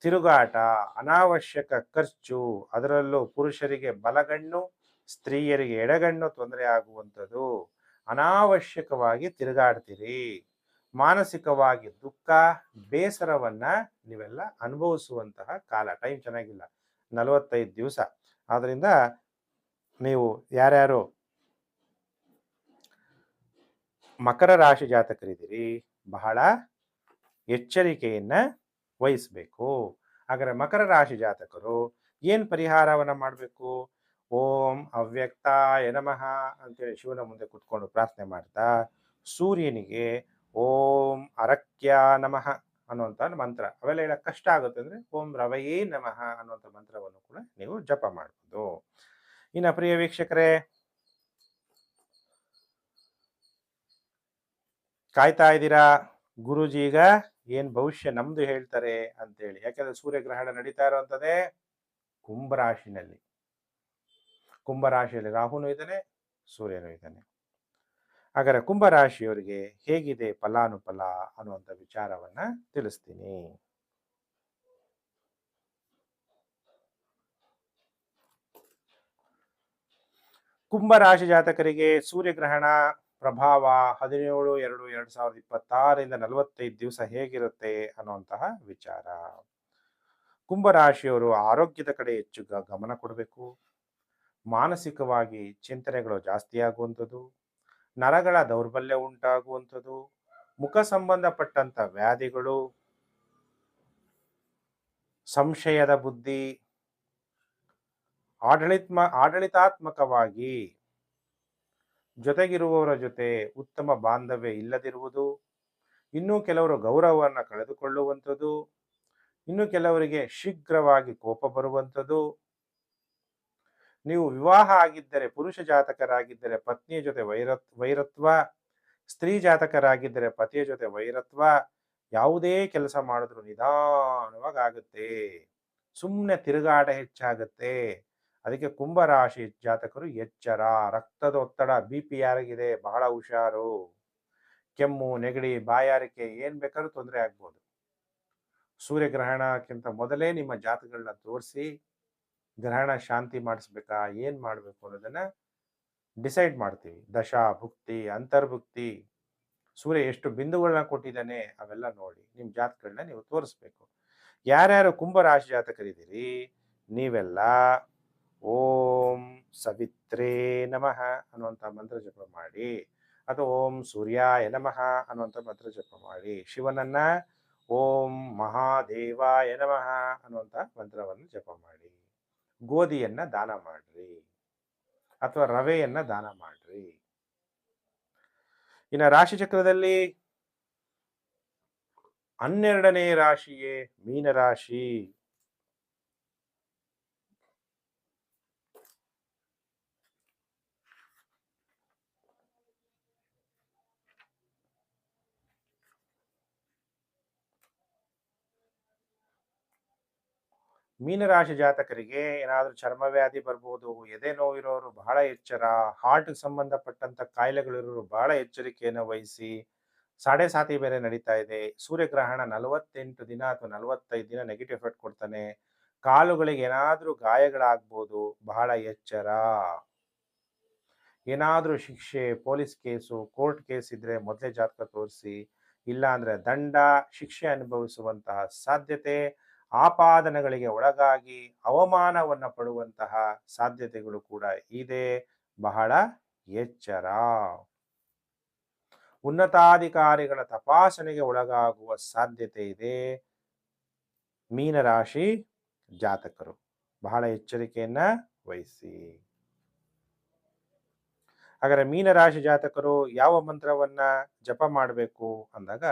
S1: ತಿರುಗಾಟ, ಅನಾವಶ್ಯಕ ಖರ್ಚು, ಅದರಲ್ಲೂ ಪುರುಷರಿಗೆ ಬಲಗಣ್ಣು, ಸ್ತ್ರೀಯರಿಗೆ ಎಡಗಣ್ಣು ತೊಂದರೆ ಆಗುವಂಥದ್ದು. ಅನಾವಶ್ಯಕವಾಗಿ ತಿರುಗಾಡ್ತೀರಿ. ಮಾನಸಿಕವಾಗಿ ದುಃಖ, ಬೇಸರವನ್ನ ನೀವೆಲ್ಲ ಅನುಭವಿಸುವಂತಹ ಕಾಲ. ಟೈಮ್ ಚೆನ್ನಾಗಿಲ್ಲ. ನಲವತ್ತೈದು ದಿವಸ. ಆದ್ರಿಂದ ನೀವು ಯಾರ್ಯಾರು ಮಕರ ರಾಶಿ ಜಾತಕರಿದ್ದೀರಿ, ಬಹಳ ಎಚ್ಚರಿಕೆಯನ್ನ ವಹಿಸಬೇಕು. ಹಾಗಾದ್ರೆ ಮಕರ ರಾಶಿ ಜಾತಕರು ಏನು ಪರಿಹಾರವನ್ನ ಮಾಡಬೇಕು? ಓಂ ಅವ್ಯಕ್ತಾಯ ನಮಃ ಅಂತೇಳಿ ಶಿವನ ಮುಂದೆ ಕುತ್ಕೊಂಡು ಪ್ರಾರ್ಥನೆ ಮಾಡ್ತಾ ಸೂರ್ಯನಿಗೆ ಓಂ ಅರಕ್ಯ ನಮಃ ಅನ್ನುವಂಥ ಮಂತ್ರ. ಅವೆಲ್ಲ ಹೇಳಕ್ಕೆ ಕಷ್ಟ ಆಗುತ್ತೆ ಅಂದ್ರೆ ಓಂ ರವಯೇ ನಮಃ ಅನ್ನುವಂಥ ಮಂತ್ರವನ್ನು ಕೂಡ ನೀವು ಜಪ ಮಾಡ್ಬೋದು. ಇನ್ನ ಪ್ರಿಯ ವೀಕ್ಷಕರೇ, ಕಾಯ್ತಾ ಇದ್ದೀರಾ? ಗುರುಜಿ ಏನ್ ಭವಿಷ್ಯ ನಮ್ದು ಹೇಳ್ತಾರೆ ಅಂತೇಳಿ. ಯಾಕಂದ್ರೆ ಸೂರ್ಯಗ್ರಹಣ ನಡೀತಾ ಇರುವಂತದೇ ಕುಂಭರಾಶಿನಲ್ಲಿ. ಕುಂಭರಾಶಿಯಲ್ಲಿ ರಾಹುನು ಇದ್ದಾನೆ, ಸೂರ್ಯನು ಇದ್ದಾನೆ. ಹಾಗಾದ್ರೆ ಕುಂಭರಾಶಿಯವರಿಗೆ ಹೇಗಿದೆ ಫಲಾನುಫಲ ಅನ್ನುವಂಥ ವಿಚಾರವನ್ನ ತಿಳಿಸ್ತೀನಿ. ಕುಂಭರಾಶಿ ಜಾತಕರಿಗೆ ಸೂರ್ಯಗ್ರಹಣ ಪ್ರಭಾವ ಹದಿನೇಳು ಎರಡು ಎರಡು ಸಾವಿರದ ಇಪ್ಪತ್ತಾರರಿಂದ ನಲವತ್ತೈದು ದಿವಸ ಹೇಗಿರುತ್ತೆ ಅನ್ನುವಂತಹ ವಿಚಾರ. ಕುಂಭರಾಶಿಯವರು ಆರೋಗ್ಯದ ಕಡೆ ಹೆಚ್ಚು ಗಮನ ಕೊಡಬೇಕು. ಮಾನಸಿಕವಾಗಿ ಚಿಂತನೆಗಳು ಜಾಸ್ತಿ ಆಗುವಂಥದ್ದು. ನರಗಳ ದೌರ್ಬಲ್ಯ ಉಂಟಾಗುವಂಥದ್ದು. ಮುಖ ಸಂಬಂಧಪಟ್ಟಂತ ವ್ಯಾಧಿಗಳು. ಸಂಶಯದ ಬುದ್ಧಿ. ಆಡಳಿತ್ಮ ಆಡಳಿತಾತ್ಮಕವಾಗಿ ಜೊತೆಗಿರುವವರ ಜೊತೆ ಉತ್ತಮ ಬಾಂಧವ್ಯ ಇಲ್ಲದಿರುವುದು, ಇನ್ನೂ ಕೆಲವರು ಗೌರವವನ್ನು ಕಳೆದುಕೊಳ್ಳುವಂಥದ್ದು, ಇನ್ನು ಕೆಲವರಿಗೆ ಶೀಘ್ರವಾಗಿ ಕೋಪ ಬರುವಂಥದ್ದು. ನೀವು ವಿವಾಹ ಆಗಿದ್ದರೆ ಪುರುಷ ಜಾತಕರಾಗಿದ್ದರೆ ಪತ್ನಿಯ ಜೊತೆ ವೈರತ್, ವೈರತ್ವ, ಸ್ತ್ರೀ ಜಾತಕರಾಗಿದ್ದರೆ ಪತಿಯ ಜೊತೆ ವೈರತ್ವ, ಯಾವುದೇ ಕೆಲಸ ಮಾಡಿದ್ರು ನಿಧಾನವಾಗಿ ಆಗುತ್ತೆ. ಸುಮ್ಮನೆ ತಿರುಗಾಟ ಹೆಚ್ಚಾಗುತ್ತೆ. ಅದಕ್ಕೆ ಕುಂಭರಾಶಿ ಜಾತಕರು ಎಚ್ಚರ ರಕ್ತದ ಒತ್ತಡ ಬಿ ಪಿ ಯಾರಿಗಿದೆ, ಬಹಳ ಹುಷಾರು, ಕೆಮ್ಮು, ನೆಗಡಿ, ಬಾಯಾರಿಕೆ, ಏನ್ ಬೇಕಾದ್ರೂ ತೊಂದರೆ ಆಗ್ಬೋದು. ಸೂರ್ಯಗ್ರಹಣಕ್ಕಿಂತ ಮೊದಲೇ ನಿಮ್ಮ ಜಾತಕಗಳನ್ನ ತೋರಿಸಿ, ಗ್ರಹಣ ಶಾಂತಿ ಮಾಡಿಸ್ಬೇಕಾ, ಏನ್ ಮಾಡಬೇಕು ಅನ್ನೋದನ್ನ ಡಿಸೈಡ್ ಮಾಡ್ತೀವಿ. ದಶಾ, ಭುಕ್ತಿ, ಅಂತರ್ಭುಕ್ತಿ, ಸೂರ್ಯ ಎಷ್ಟು ಬಿಂದುಗಳನ್ನ ಕೊಟ್ಟಿದ್ದಾನೆ, ಅವೆಲ್ಲ ನೋಡಿ ನಿಮ್ಮ ಜಾತಕಗಳನ್ನ ನೀವು ತೋರಿಸ್ಬೇಕು. ಯಾರ್ಯಾರು ಕುಂಭರಾಶಿ ಜಾತಕರಿದ್ದೀರಿ, ನೀವೆಲ್ಲ ಓಂ ಸವಿತ್ರೇ ನಮಃ ಅನ್ನುವಂಥ ಮಂತ್ರ ಜಪ ಮಾಡಿ. ಅಥವಾ ಓಂ ಸೂರ್ಯಾಯ ನಮಃ ಅನ್ನುವಂಥ ಮಂತ್ರ ಜಪ ಮಾಡಿ. ಶಿವನನ್ನ ಓಂ ಮಹಾದೇವಾಯ ನಮಃ ಅನ್ನುವಂಥ ಮಂತ್ರವನ್ನು ಜಪ ಮಾಡಿ. ಗೋಧಿಯನ್ನ ದಾನ ಮಾಡ್ರಿ. ಅಥವಾ ರವೆಯನ್ನ ದಾನ ಮಾಡ್ರಿ. ಇನ್ನು ರಾಶಿ ಚಕ್ರದಲ್ಲಿ ಹನ್ನೆರಡನೇ ರಾಶಿಯೇ ಮೀನರಾಶಿ. ಮೀನರಾಶಿ ಜಾತಕರಿಗೆ ಏನಾದರೂ ಚರ್ಮವ್ಯಾಧಿ ಬರ್ಬೋದು, ಎದೆ ನೋವಿರೋರು ಬಹಳ ಎಚ್ಚರ ಹಾರ್ಟ್ ಸಂಬಂಧಪಟ್ಟಂತ ಕಾಯಿಲೆಗಳಿರೋರು ಬಹಳ ಎಚ್ಚರಿಕೆಯನ್ನು ವಹಿಸಿ, ಸಾಡೆ ಸಾತಿ ಬೇರೆ ನಡೀತಾ ಇದೆ, ಸೂರ್ಯಗ್ರಹಣ ನಲವತ್ತೆಂಟು ದಿನ ಅಥವಾ ನಲವತ್ತೈದು ದಿನ ನೆಗೆಟಿವ್ ಎಫೆಕ್ಟ್ ಕೊಡ್ತಾನೆ, ಕಾಲುಗಳಿಗೆ ಏನಾದ್ರೂ ಗಾಯಗಳಾಗ್ಬೋದು, ಬಹಳ ಎಚ್ಚರ. ಏನಾದ್ರೂ ಶಿಕ್ಷೆ ಪೊಲೀಸ್ ಕೇಸು ಕೋರ್ಟ್ ಕೇಸ್ ಇದ್ರೆ ಮೊದಲೇ ಜಾತಕ ತೋರಿಸಿ ಇಲ್ಲ ಅಂದ್ರೆ ದಂಡ, ಶಿಕ್ಷೆ ಅನುಭವಿಸುವಂತಹ ಸಾಧ್ಯತೆ ಆಪಾದನೆಗಳಿಗೆ ಒಳಗಾಗಿ ಅವಮಾನವನ್ನು ಪಡುವಂತಹ ಸಾಧ್ಯತೆಗಳು ಕೂಡ ಇದೆ. ಬಹಳ ಎಚ್ಚರ. ಉನ್ನತಾಧಿಕಾರಿಗಳ ತಪಾಸಣೆಗೆ ಒಳಗಾಗುವ ಸಾಧ್ಯತೆ ಇದೆ. ಮೀನರಾಶಿ ಜಾತಕರು, ಬಹಳ ಎಚ್ಚರಿಕೆಯನ್ನ ವಹಿಸಿ. ಹಾಗಾದ್ರೆ ಮೀನರಾಶಿ ಜಾತಕರು ಯಾವ ಮಂತ್ರವನ್ನ ಜಪ ಮಾಡಬೇಕು ಅಂದಾಗ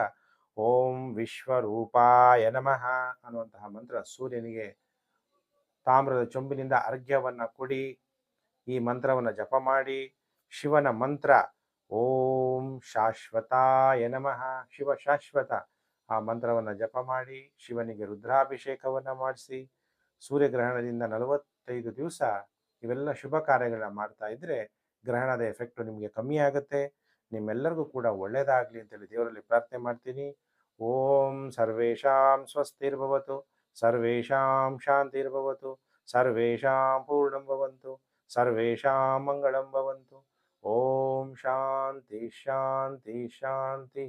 S1: ಓಂ ವಿಶ್ವರೂಪಾಯ ನಮಃ ಅನ್ನುವಂತಹ ಮಂತ್ರ ಸೂರ್ಯನಿಗೆ ತಾಮ್ರದ ಚೊಂಬಿನಿಂದ ಅರ್ಘ್ಯವನ್ನ ಕೊಡಿ. ಈ ಮಂತ್ರವನ್ನ ಜಪ ಮಾಡಿ. ಶಿವನ ಮಂತ್ರ ಓಂ ಶಾಶ್ವತಾಯ ನಮಃ. ಶಿವ ಶಾಶ್ವತ. ಆ ಮಂತ್ರವನ್ನ ಜಪ ಮಾಡಿ. ಶಿವನಿಗೆ ರುದ್ರಾಭಿಷೇಕವನ್ನು ಮಾಡಿಸಿ. ಸೂರ್ಯಗ್ರಹಣದಿಂದ ನಲವತ್ತೈದು ದಿವಸ ಇವೆಲ್ಲ ಶುಭ ಕಾರ್ಯಗಳನ್ನ ಮಾಡ್ತಾ ಇದ್ರೆ ಗ್ರಹಣದ ಎಫೆಕ್ಟ್ ನಿಮಗೆ ಕಮ್ಮಿ ಆಗುತ್ತೆ. ನಿಮ್ಮೆಲ್ಲರಿಗೂ ಕೂಡ ಒಳ್ಳೆಯದಾಗಲಿ ಅಂತೇಳಿ ದೇವರಲ್ಲಿ ಪ್ರಾರ್ಥನೆ ಮಾಡ್ತೀನಿ. ಓಂ ಸರ್ವೇಷಾಂ ಸ್ವಸ್ತಿರ್ಭವತು ಸರ್ವೇಷಾಂ ಶಾಂತಿರ್ಭವತು ಸರ್ವೇಷಾಂ ಪೂರ್ಣಂ ಭವಂತು ಸರ್ವೇಷಾಂ ಮಂಗಳಂ ಭವಂತು ಓಂ ಶಾಂತಿ ಶಾಂತಿ ಶಾಂತಿ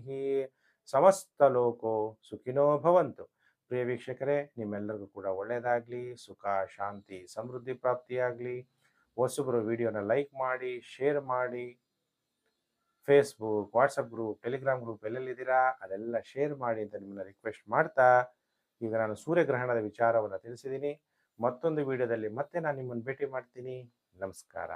S1: ಸಮಸ್ತ ಲೋಕೋ ಸುಖಿನೋ ಭವಂತು ಪ್ರಿಯ ವೀಕ್ಷಕರೇ ನಿಮ್ಮೆಲ್ಲರಿಗೂ ಕೂಡ ಒಳ್ಳೆಯದಾಗಲಿ ಸುಖ, ಶಾಂತಿ, ಸಮೃದ್ಧಿ, ಪ್ರಾಪ್ತಿಯಾಗಲಿ. ಹೊಸಬ್ರು ವಿಡಿಯೋನ ಲೈಕ್ ಮಾಡಿ, ಶೇರ್ ಮಾಡಿ. Facebook WhatsApp group Telegram group ಎಲ್ಲೆಲ್ಲಿದ್ದೀರಾ ಅದೆಲ್ಲ ಶೇರ್ ಮಾಡಿ ಅಂತ ನಿಮ್ಮನ್ನ ರಿಕ್ವೆಸ್ಟ್ ಮಾಡ್ತಾ, ಈಗ ನಾನು ಸೂರ್ಯಗ್ರಹಣದ ವಿಚಾರವನ್ನು ತಿಳಿಸಿದ್ದೀನಿ ಮತ್ತೊಂದು ವಿಡಿಯೋದಲ್ಲಿ ಮತ್ತೆ ನಾನು ನಿಮ್ಮನ್ನು ಭೇಟಿ ಮಾಡ್ತೀನಿ. ನಮಸ್ಕಾರ.